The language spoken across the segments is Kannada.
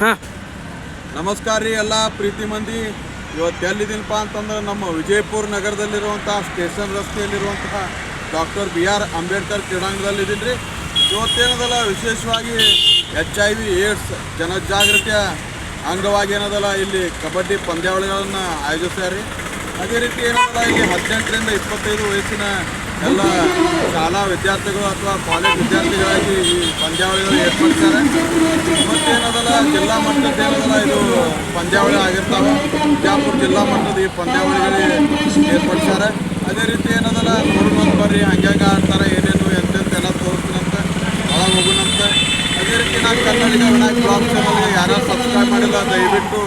ಹಾಂ. ನಮಸ್ಕಾರ ರೀ ಎಲ್ಲ ಪ್ರೀತಿ ಮಂದಿ. ಇವತ್ತು ಎಲ್ಲಿದ್ದೀನಪ್ಪ ಅಂತಂದ್ರೆ ನಮ್ಮ ವಿಜಯಪುರ ನಗರದಲ್ಲಿರುವಂಥ ಸ್ಟೇಷನ್ ರಸ್ತೆಯಲ್ಲಿರುವಂತಹ ಡಾಕ್ಟರ್ ಬಿ ಆರ್ ಅಂಬೇಡ್ಕರ್ ಕ್ರೀಡಾಂಗಣದಲ್ಲಿದ್ದೀನಿ ರೀ. ಇವತ್ತೇನದಲ್ಲ, ವಿಶೇಷವಾಗಿ ಎಚ್ ಐ ವಿ, ಏಡ್ಸ್ ಜನಜಾಗೃತಿಯ ಅಂಗವಾಗಿ ಏನದಲ್ಲ, ಇಲ್ಲಿ ಕಬಡ್ಡಿ ಪಂದ್ಯಾವಳಿಗಳನ್ನು ಆಯೋಜಿಸ್ಯಾರ ರೀ. ಅದೇ ರೀತಿ ಏನದಲ್ಲ, ಇಲ್ಲಿ ಹದಿನೆಂಟರಿಂದ ಇಪ್ಪತ್ತೈದು ವಯಸ್ಸಿನ ಎಲ್ಲ ಶಾಲಾ ವಿದ್ಯಾರ್ಥಿಗಳು ಅಥವಾ ಕಾಲೇಜ್ ವಿದ್ಯಾರ್ಥಿಗಳಾಗಿ ಈ ಪಂದ್ಯಾವಳಿಗಳು ಏರ್ಪಡಿಸ್ತಾರೆ ಮತ್ತೇನದಲ್ಲ, ಜಿಲ್ಲಾ ಮಟ್ಟದ ಏನದಲ್ಲ, ಇದು ಪಂದ್ಯಾವಳಿ ಆಗಿರ್ತಾವೆ. ಬಿಜಾಪುರ ಜಿಲ್ಲಾ ಮಟ್ಟದ ಈ ಪಂದ್ಯಾವಳಿಗಳು ಏರ್ಪಡಿಸ್ಯಾರ ಅದೇ ರೀತಿ ಏನದಲ್ಲ ನೋಡ್ಕೊಂಡು ಬರ್ರಿ ಹಂಗ್ಯಾಂಗ ಆಡ್ತಾರೆ, ಏನೇನು ಎಂತೆಂತೆಲ್ಲ ತೋರಿಸ್ತೀನಂತ ಒಳಗೆ ಹೋಗೋಣಂತ ಅದೇ ರೀತಿ ನಾನು ಕನ್ನಡಿಗ ವಿನಾಯಕ್ ಬ್ಲಾಗ್ ಚಾನಲ್ಗೆ ಯಾರು ಸಬ್ಸ್ಕ್ರೈಬ್ ಮಾಡಿಲ್ಲ ದಯವಿಟ್ಟು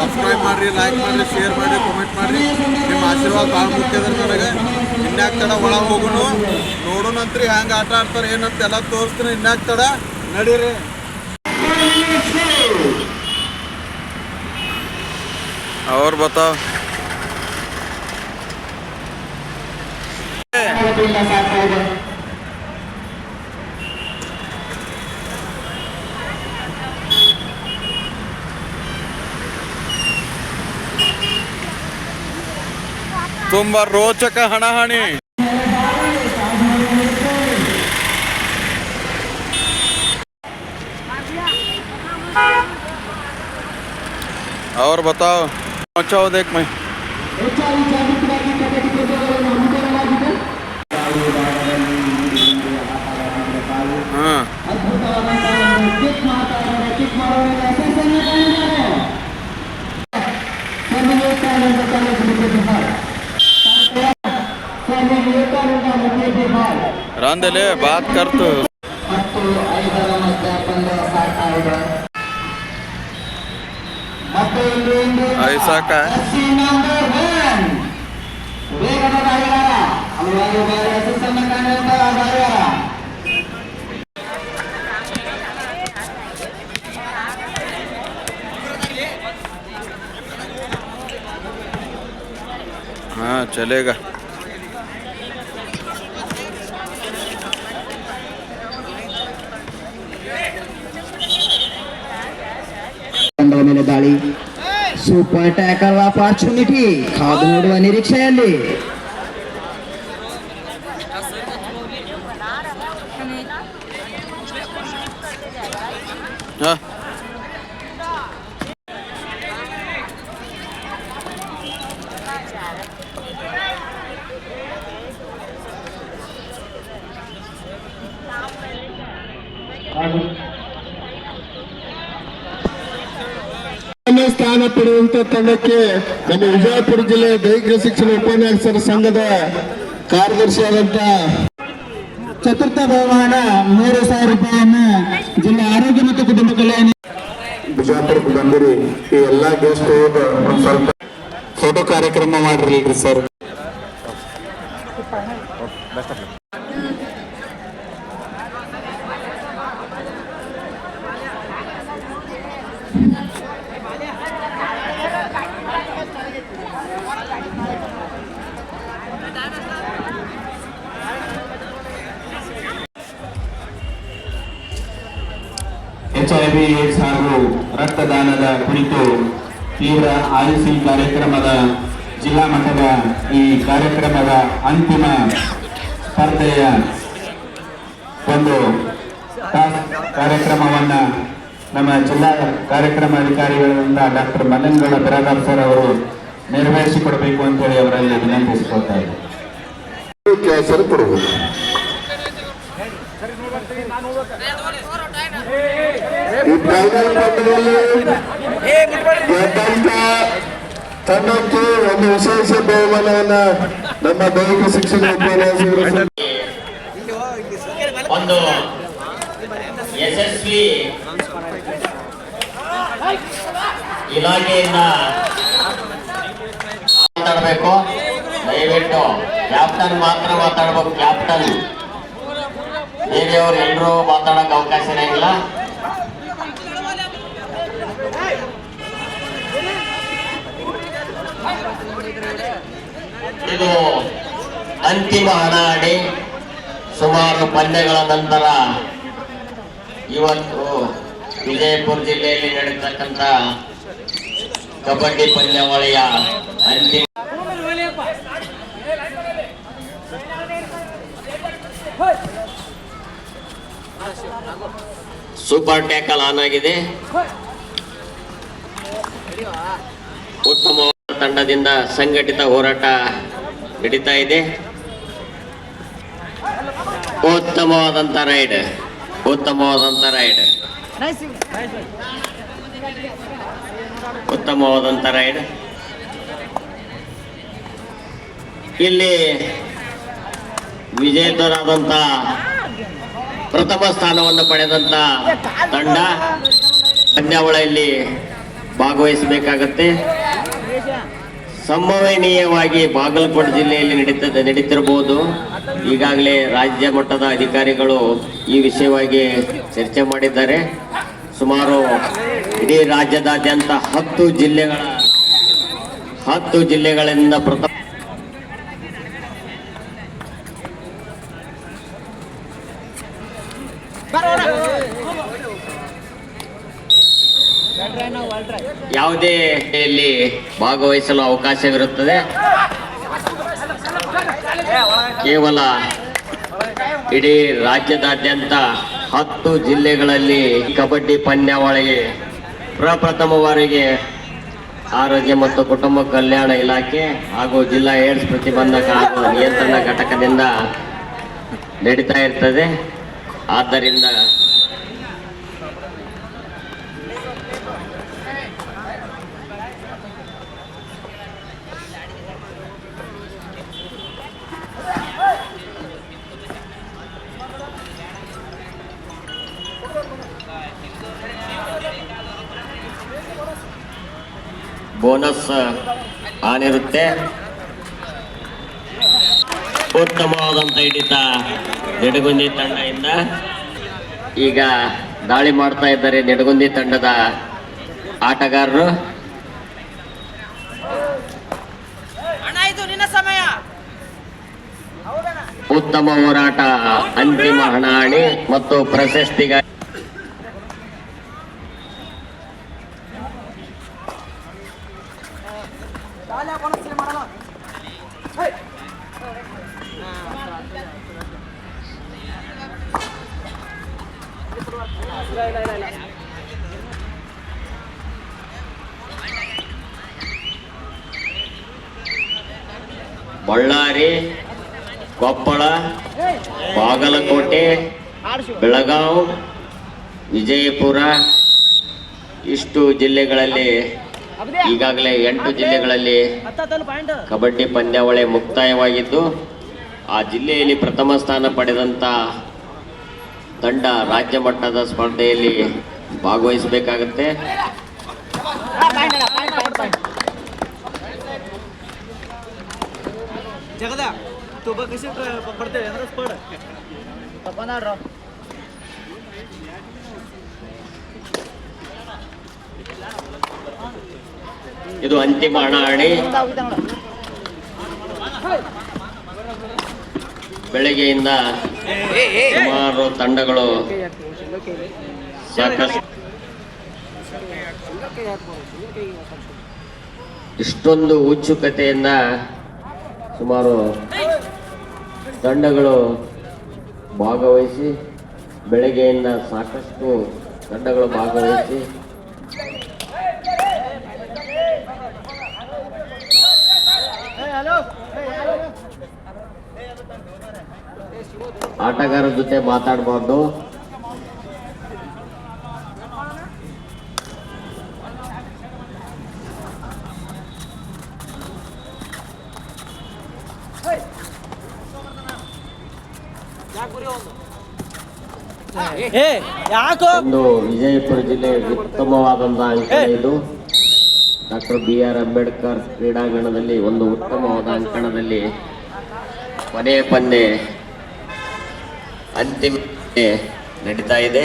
ಸಬ್ಸ್ಕ್ರೈಬ್ ಮಾಡಿರಿ ಲೈಕ್ ಮಾಡಿರಿ ಶೇರ್ ಮಾಡಿರಿ ಕಮೆಂಟ್ ಮಾಡಿರಿ ನಿಮ್ಮ ಆಶೀರ್ವಾದ ಭಾಳ ಮುಖ್ಯ ಅದ ನನಗೆ ಇನ್ಯಾಕ್ ತಡ ಒಳಗೆ ಹೋಗುನು ನೋಡೋಣಂತ್ರಿ ಹೆಂಗೆ ಆಟ ಆಡ್ತಾರೆ ಏನಂತ ಎಲ್ಲ ತೋರಿಸ್ತೀನಿ ಇನ್ಯಾಕ್ ತಡ ನಡೀರಿ और बताओ ತುಂಬಾ ರೋಚಕ ಹಣಾಹಣಿ और बताओ पहुंचाओ देख मैं हाँ रांधले बात कर तू ಮತ್ತು ಐದರ ಮಧ್ಯ ಪಂದ್ಯ ಸಾಗ್ತಾ ಇದೆ ಮತ್ತು ಇಲ್ಲಿ ಒಂದು ऐसा का है ಎಸ್ಸಿ ನಂಬರ್ ಒನ್ ವೇಗದ ಗಾಡಿಗಾರ ಹಲವಾರು ಬಾರಿ ಯಶಸ್ಸನ್ನು ಕಾಣುವಂತ ಗಾಡಿಗಾರ हाँ चलेगा ತಂಡದ ಮೇಲೆ ದಾಳಿ ಸೂಪರ್ ಟ್ಯಾಕಲ್ ಆಪರ್ಚುನಿಟಿ ಕಾದು ನೋಡುವ ನಿರೀಕ್ಷೆಯಲ್ಲಿ हाँ ಮೊದಲನೇ ಪಡೆದಂತ ತಂಡಕ್ಕೆ ನಮ್ಮ ವಿಜಯಪುರ ಜಿಲ್ಲೆ ದೈಹಿಕ ಶಿಕ್ಷಣ ಉಪನ್ಯಾಸರ ಸಂಘದ ಕಾರ್ಯದರ್ಶಿಯಾದಂತ ಚತುರ್ಥ ಬಹುಮಾನ ಮೂರು ಸಾವಿರ ರೂಪಾಯಿಯನ್ನು ಜಿಲ್ಲಾ ಆರೋಗ್ಯ ಮತ್ತು ಕುಟುಂಬ ಕಲ್ಯಾಣ ಬಿಜಾಪುರಕ್ಕೆ ಬಂದಿರಿ. ಈ ಎಲ್ಲಾ ಗೆಸ್ಟ್ ಸ್ವಲ್ಪ ಫೋಟೋ ಕಾರ್ಯಕ್ರಮ ಮಾಡಿರಲ್ರಿ sir H I V AIDS ಹಾಗೂ ರಕ್ತದಾನದ ಕುರಿತು ತೀವ್ರ ಆಲಿಸಿ ಕಾರ್ಯಕ್ರಮದ ಜಿಲ್ಲಾ ಮಟ್ಟದ ಈ ಕಾರ್ಯಕ್ರಮದ ಅಂತಿಮ ಸ್ಪರ್ಧೆಯ ಒಂದು ಕಾರ್ಯಕ್ರಮವನ್ನು ಕಾರ್ಯಕ್ರಮವನ್ನ ನಮ್ಮ ಜಿಲ್ಲಾ ಕಾರ್ಯಕ್ರಮ ಅಧಿಕಾರಿಗಳಿಂದ ಡಾಕ್ಟರ್ ಮಲ್ಲನಗೌಡ ಬಿರಾದಾರ್ ಸರ್ ಅವರು ನೆರವೇರಿಸಿಕೊಡಬೇಕು ಅಂತೇಳಿ ಅವರಲ್ಲಿ ವಿನಂತಿಸಿಕೊಳ್ತಾ ಇದ್ದಾರೆ ಸರ್ ಕೊಡಬಹುದು ಈ ಫೈನಲ್ ಪಂದ್ಯದಲ್ಲಿ ಗೆದ್ದಂತ ತಂಡಕ್ಕೆ ಒಂದು ವಿಶೇಷ ಬಹುಮಾನವನ್ನ ನಮ್ಮ ದೈಹಿಕ ಶಿಕ್ಷಣ ಉಪನ್ಯಾಸಕರ ಸಂಘ ಒಂದು ಯಶಸ್ವಿ ಇಲಾಖೆಯಿಂದ ಮಾತಾಡಬೇಕು ದಯವಿಟ್ಟು ಕ್ಯಾಪ್ಟನ್ ಮಾತ್ರ ಮಾತಾಡ್ಬೇಕು ಕ್ಯಾಪ್ಟನ್ ಬೇರೆಯವ್ರು ಎಲ್ಲರೂ ಮಾತಾಡಕ್ ಅವಕಾಶ ಇಲ್ಲ ಇದು ಅಂತಿಮ ಹಣಾಡಿ ಸುಮಾರು ಪಂದ್ಯಗಳ ನಂತರ ಇವತ್ತು ವಿಜಯಪುರ ಜಿಲ್ಲೆಯಲ್ಲಿ ನಡೀತಕ್ಕಂಥ ಕಬಡ್ಡಿ ಪಂದ್ಯಾವಳಿಯ ಅಂತಿಮ ಸೂಪರ್ ಟ್ಯಾಕಲ್ ಆನ್ ಆಗಿದೆ. ಉತ್ತಮ ತಂಡದಿಂದ ಸಂಘಟಿತ ಹೋರಾಟ ನಡೀತಾ ಇದೆ. ಉತ್ತಮವಾದಂತ ರೈಡ್ ಉತ್ತಮವಾದಂತ ರೈಡ್. ಉತ್ತಮವಾದಂತ ರೈಡ್. ಇಲ್ಲಿ ವಿಜೇತರಾದಂತ ಪ್ರಥಮ ಸ್ಥಾನವನ್ನು ಪಡೆದಂತ ತಂಡ ಪಂದ್ಯಾವಳಿಯಲ್ಲಿ ಭಾಗವಹಿಸಬೇಕಾಗತ್ತೆ. ಸಂಭವನೀಯವಾಗಿ ಬಾಗಲಕೋಟೆ ಜಿಲ್ಲೆಯಲ್ಲಿ ನಡೀತದೆ ನಡೀತಿರಬಹುದು ಈಗಾಗಲೇ ರಾಜ್ಯ ಮಟ್ಟದ ಅಧಿಕಾರಿಗಳು ಈ ವಿಷಯವಾಗಿ ಚರ್ಚೆ ಮಾಡಿದ್ದಾರೆ. ಸುಮಾರು ಇಡೀ ರಾಜ್ಯದಾದ್ಯಂತ ಹತ್ತು ಜಿಲ್ಲೆಗಳ, ಹತ್ತು ಜಿಲ್ಲೆಗಳಿಂದ ಪ್ರಥಮ ಯಾವುದೇ ಇಲ್ಲಿ ಭಾಗವಹಿಸಲು ಅವಕಾಶವಿರುತ್ತದೆ. ಕೇವಲ ಇಡೀ ರಾಜ್ಯದಾದ್ಯಂತ ಹತ್ತು ಜಿಲ್ಲೆಗಳಲ್ಲಿ ಕಬಡ್ಡಿ ಪಂದ್ಯಾವಳಿಗೆ ಪ್ರಪ್ರಥಮ ಬಾರಿಗೆ ಆರೋಗ್ಯ ಮತ್ತು ಕುಟುಂಬ ಕಲ್ಯಾಣ ಇಲಾಖೆ ಹಾಗೂ ಜಿಲ್ಲಾ ಏಡ್ಸ್ ಪ್ರತಿಬಂಧಕ ಹಾಗೂ ನಿಯಂತ್ರಣ ಘಟಕದಿಂದ ನಡೀತಾ ಇರ್ತದೆ. ಆದ್ದರಿಂದ ಬೋನಸ್ ಆನ್ ಇರುತ್ತೆ ಉತ್ತಮವಾದಂತ ಹಿಡಿತ ನಿಡಗುಂದಿ ತಂಡದಿಂದ. ಈಗ ದಾಳಿ ಮಾಡ್ತಾ ಇದ್ದಾರೆ ನಿಡಗುಂದಿ ತಂಡದ ಆಟಗಾರರು. ಉತ್ತಮ ಹೋರಾಟ ಅಂತಿಮ ಹಣಾಹಣಿ ಮತ್ತು ಪ್ರಶಸ್ತಿಗಾಗಿ ಬಳ್ಳಾರಿ ಕೊಪ್ಪಳ ಬಾಗಲಕೋಟೆ ಬೆಳಗಾವ್ ವಿಜಯಪುರ ಇಷ್ಟು ಜಿಲ್ಲೆಗಳಲ್ಲಿ ಈಗಾಗಲೇ ಎಂಟು ಜಿಲ್ಲೆಗಳಲ್ಲಿ ಕಬಡ್ಡಿ ಪಂದ್ಯಾವಳಿ ಮುಕ್ತಾಯವಾಗಿದ್ದು, ಆ ಜಿಲ್ಲೆಯಲ್ಲಿ ಪ್ರಥಮ ಸ್ಥಾನ ಪಡೆದಂತ ತಂಡ ರಾಜ್ಯ ಮಟ್ಟದ ಸ್ಪರ್ಧೆಯಲ್ಲಿ ಭಾಗವಹಿಸಬೇಕಾಗತ್ತೆ. ಇದು ಅಂತಿಮ ಹಣಾಹಣಿ ಬೆಳಗ್ಗೆಯಿಂದ ಸುಮಾರು ತಂಡಗಳು ಸಾಕಷ್ಟು ಇಷ್ಟೊಂದು ಉತ್ಸುಕತೆಯಿಂದ ಸುಮಾರು ತಂಡಗಳು ಭಾಗವಹಿಸಿ, ಬೆಳಗ್ಗೆಯಿಂದ ಸಾಕಷ್ಟು ತಂಡಗಳು ಭಾಗವಹಿಸಿ ಆಟಗಾರರ ಜೊತೆ ಮಾತಾಡಬಾರ್ದು. ಒಂದು ವಿಜಯಪುರ ಜಿಲ್ಲೆ ಉತ್ತಮವಾದಂತಹ ಅಂಕ ಇದು. ಡಾಕ್ಟರ್ ಬಿ ಆರ್ ಅಂಬೇಡ್ಕರ್ ಕ್ರೀಡಾಂಗಣದಲ್ಲಿ ಒಂದು ಉತ್ತಮವಾದ ಅಂಕಣದಲ್ಲಿ ಕೊನೆಯ ಪಂದ್ಯ ಅಂತಿಮ ನಡೀತಾ ಇದೆ.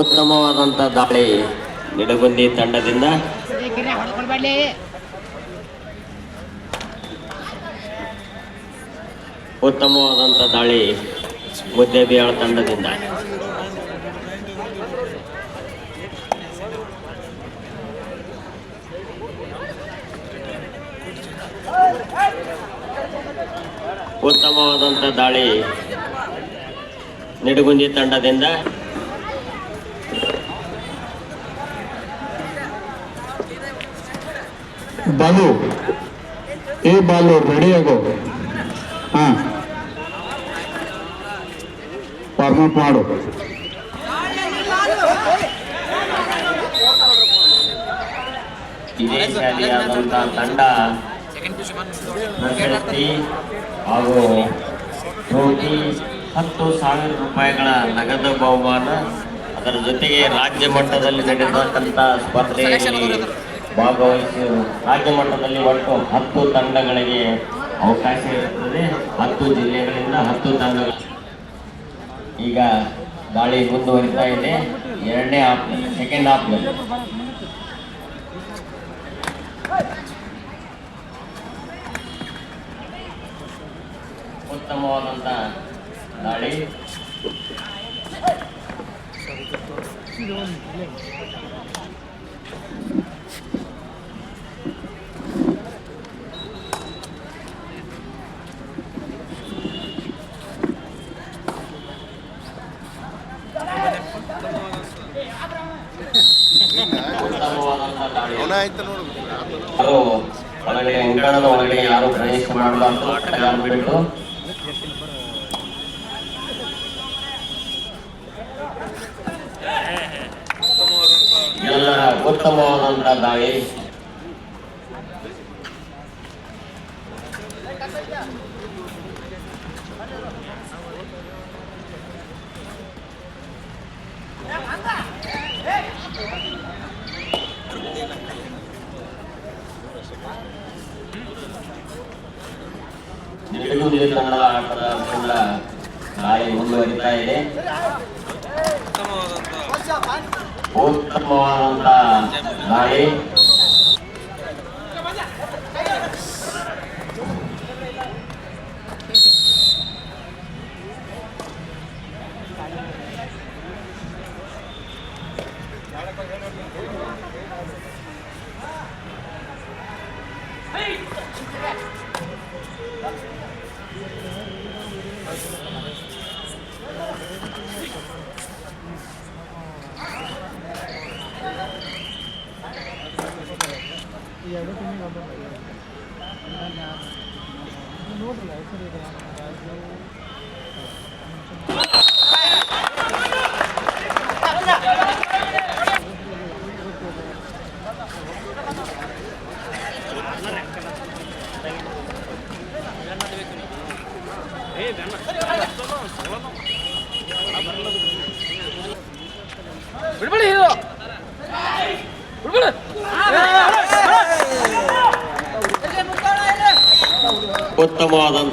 ಉತ್ತಮವಾದಂತ ದಾಳಿ ನಿಡಗುಂದಿ ತಂಡದಿಂದ. ಉತ್ತಮವಾದಂತ ದಾಳಿ ಮುದ್ದೇಬಿಹಾಳ ತಂಡದಿಂದ. ಉತ್ತಮವಾದಂಥ ದಾಳಿ ನಿಡುಗುಂದಿ ತಂಡದಿಂದ. ಬಾಲು. ಏ ಬಾಲು ರೆಡಿ ಆಗೋ. ಹಾ. ವಾರ್ಮಪ್ ಮಾಡು. ವಿದೇಶಾಲಿಯಾದಂಥ ತಂಡ ಹಾಗೂ ಟ್ರೋಫಿ ಹತ್ತು ಸಾವಿರ ರೂಪಾಯಿಗಳ ನಗದು ಬಹುಮಾನ ಅದರ ಜೊತೆಗೆ ರಾಜ್ಯ ಮಟ್ಟದಲ್ಲಿ ನಡೆದಂತಹ ಸ್ಪರ್ಧೆಯಲ್ಲಿ ಭಾಗವಹಿಸಿ ರಾಜ್ಯ ಮಟ್ಟದಲ್ಲಿ ಒಟ್ಟು ಹತ್ತು ತಂಡಗಳಿಗೆ ಅವಕಾಶ ಇರುತ್ತದೆ. ಹತ್ತು ಜಿಲ್ಲೆಗಳಿಂದ ಹತ್ತು ತಂಡಗಳು ಈಗ ದಾಳಿ ಮುಂದುವರಿತಾ ಇದೆ. ಎರಡನೇ ಹಾಫ್ ಸೆಕೆಂಡ್ ಹಾಫ್ನಲ್ಲಿ ಉತ್ತಮವಾದಂಥ ದಾಳಿ. ಒಳಗಡೆ ಅಂಗಣದ ಒಳಗಡೆ ಯಾರು ಪ್ರವೇಶ ಮಾಡಬಾರ್ದು ಬಿಟ್ಟು ಎಲ್ಲರ Allah Taala. Baik. Nó bị lỗi, không.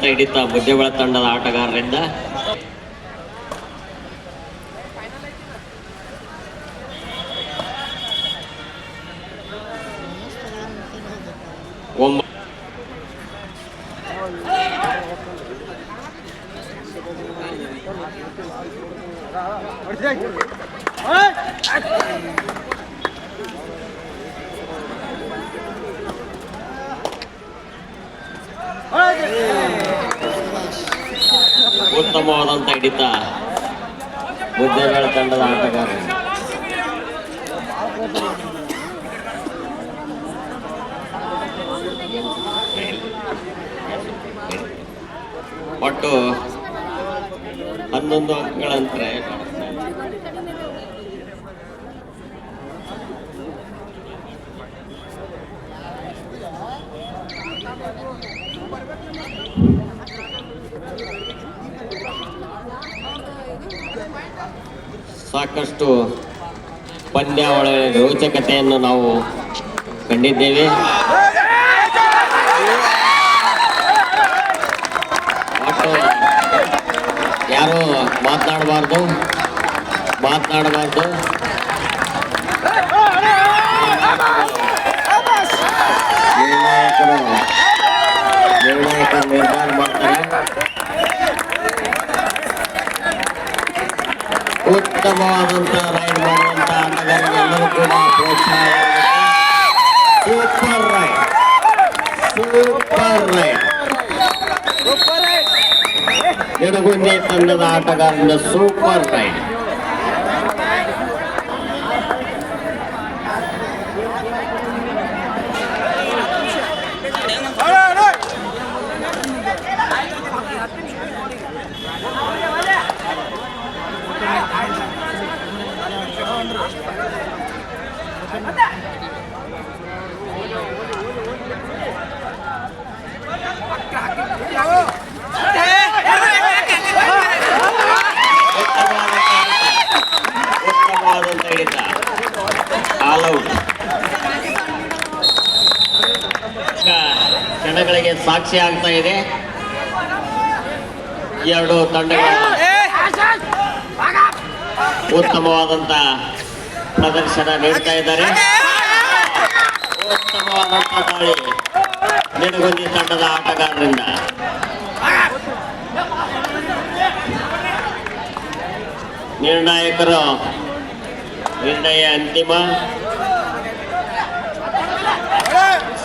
ಹಿಡಿತ ಬುದ್ಧಿಬಳ ತಂಡದ ಆಟಗಾರರಿಂದ ಒಂಬ ಉತ್ತಮವಾದಂಥ ಹಿಡಿತ ಬುದ್ಧಿಬಳ ತಂಡದ ಆಟಗಾರ ಒಟ್ಟು ಹನ್ನೊಂದು ಅಂಕಗಳಂತೆ ಸಾಕಷ್ಟು ಪಂದ್ಯಾವಳಿ ರೋಚಕತೆಯನ್ನು ನಾವು ಕಂಡಿದ್ದೇವೆ. ಯಾರು ಮಾತನಾಡಬಾರ್ದು ಮಾತನಾಡಬಾರ್ದು. ನಿರ್ಣಾಯಕರು ನಿರ್ಧಾರ ಮಾಡ್ತಾರೆ. ರೈಡ್ ಮಾಡುವಂತ ಆಟಗಾರರಿಗೆ ಎಲ್ಲರೂ ಕೂಡ ಪ್ರೋತ್ಸಾಹ super raid super raid Nidagundi ತಂಡದ ಆಟಗಾರರಿಂದ ಸೂಪರ್ ರೈಡ್ ಉತ್ತಮವಾದಂತ ಹಿಡಿತ ಆಲ್ ಔಟ್ ಕ್ಷಣಗಳಿಗೆ ಸಾಕ್ಷಿ ಆಗ್ತಾ ಇದೆ. ಎರಡು ತಂಡಗಳು ಉತ್ತಮವಾದಂತ ಪ್ರದರ್ಶನ ನೀಡ್ತಾ ಇದ್ದಾರೆ. ಉತ್ತಮವಾದಂತ ದಾಳಿ ತಂಡದ ಆಟಗಾರರಿಂದ. ನಿರ್ಣಾಯಕರು, ನಿರ್ಣಯ ಅಂತಿಮ.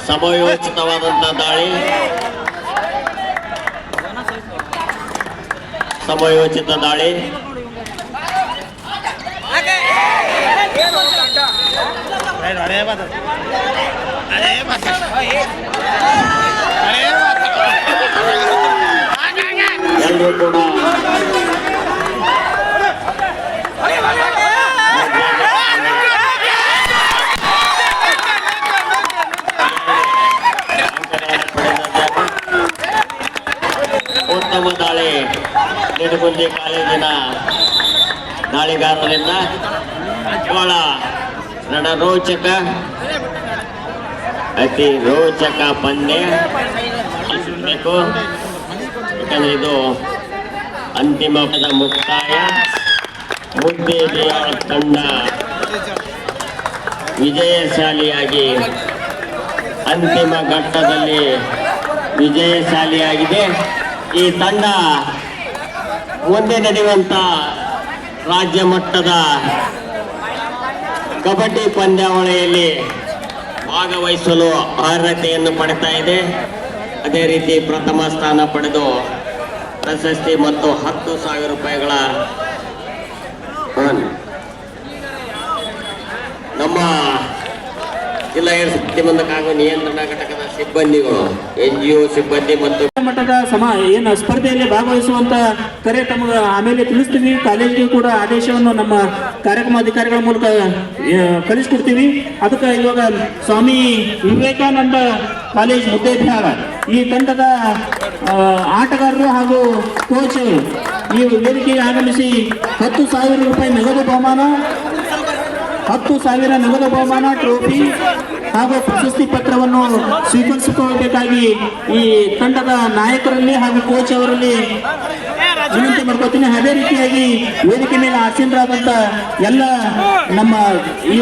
ಸಮಯೋಚಿತವಾದಂಥ ದಾಳಿ ಸಮಯೋಚಿತ ದಾಳಿ ಎಲ್ಲರೂ ಕೂಡ ಉತ್ತಮ ದಾಳಿ ನಿಡಗುಂದಿ ಕಾಲೇಜಿನ ದಾಳಿಗಾರರಿಂದ ಬಹಳ ರೋಚಕ ಅತಿ ರೋಚಕ ಪಂದ್ಯ ಬೇಕು ಯಾಕಂದ್ರೆ ಇದು ಅಂತಿಮ ಪದ ಮುಕ್ತಾಯ. ಮುದ್ದೇಜಿಯ ತಂಡ ವಿಜಯಶಾಲಿಯಾಗಿ ಅಂತಿಮ ಘಟ್ಟದಲ್ಲಿ ವಿಜಯಶಾಲಿಯಾಗಿದೆ. ಈ ತಂಡ ಮುಂದೆ ನಡೆಯುವಂತ ರಾಜ್ಯ ಮಟ್ಟದ ಕಬಡ್ಡಿ ಪಂದ್ಯಾವಳಿಯಲ್ಲಿ ಭಾಗವಹಿಸಲು ಅರ್ಹತೆಯನ್ನು ಪಡಿತಾ ಇದೆ. ಅದೇ ರೀತಿ ಪ್ರಥಮ ಸ್ಥಾನ ಪಡೆದು ಪ್ರಶಸ್ತಿ ಮತ್ತು ಹತ್ತು ಸಾವಿರ ರೂಪಾಯಿಗಳ ಹಣ. ನಮ್ಮ ಜಿಲ್ಲಾ ಪ್ರತಿಬಂಧಕ ನಿಯಂತ್ರಣ ಘಟಕದ ಸಿಬ್ಬಂದಿಗಳು ಎನ್ ಜಿ ಒ ಸಿಬ್ಬಂದಿ ಮತ್ತು ಮಟ್ಟದ ಸಮ, ಏನು ಸ್ಪರ್ಧೆಯಲ್ಲಿ ಭಾಗವಹಿಸುವಂತ ಕರೆ ತಮಗೆ ಆಮೇಲೆ ತಿಳಿಸ್ತೀವಿ. ಕಾಲೇಜಿಗೆ ಕೂಡ ಆದೇಶವನ್ನು ನಮ್ಮ ಕಾರ್ಯಕ್ರಮ ಅಧಿಕಾರಿಗಳ ಮೂಲಕ ಕಲಿಸ್ಕೊಡ್ತೀವಿ ಅದಕ್ಕೆ ಇವಾಗ ಸ್ವಾಮಿ ವಿವೇಕಾನಂದ ಕಾಲೇಜ್ ಮುದ್ದೇಬಿಹಾರ, ಈ ತಂಡದ ಆಟಗಾರರು ಹಾಗೂ ಕೋಚ್ ಈ ವೇದಿಕೆಗೆ ಆಗಮಿಸಿ ಹತ್ತು ಸಾವಿರ ರೂಪಾಯಿ ನಗದು ಬಹುಮಾನ ಹತ್ತು ಸಾವಿರ ನಗದು ಬಹುಮಾನ ಟ್ರೋಫಿ ಹಾಗೂ ಪ್ರಶಸ್ತಿ ಪತ್ರವನ್ನು ಸ್ವೀಕರಿಸಿಕೊಳ್ಳಬೇಕಾಗಿ ಈ ತಂಡದ ನಾಯಕರಲ್ಲಿ ಹಾಗೂ ಕೋಚ್ ಅವರಲ್ಲಿ ವಿನಂತಿ ಮಾಡ್ಕೋತೀನಿ ಅದೇ ರೀತಿಯಾಗಿ ವೇದಿಕೆ ಮೇಲೆ ಆಸೀನರಾದಂತ ಎಲ್ಲ ನಮ್ಮ ಈ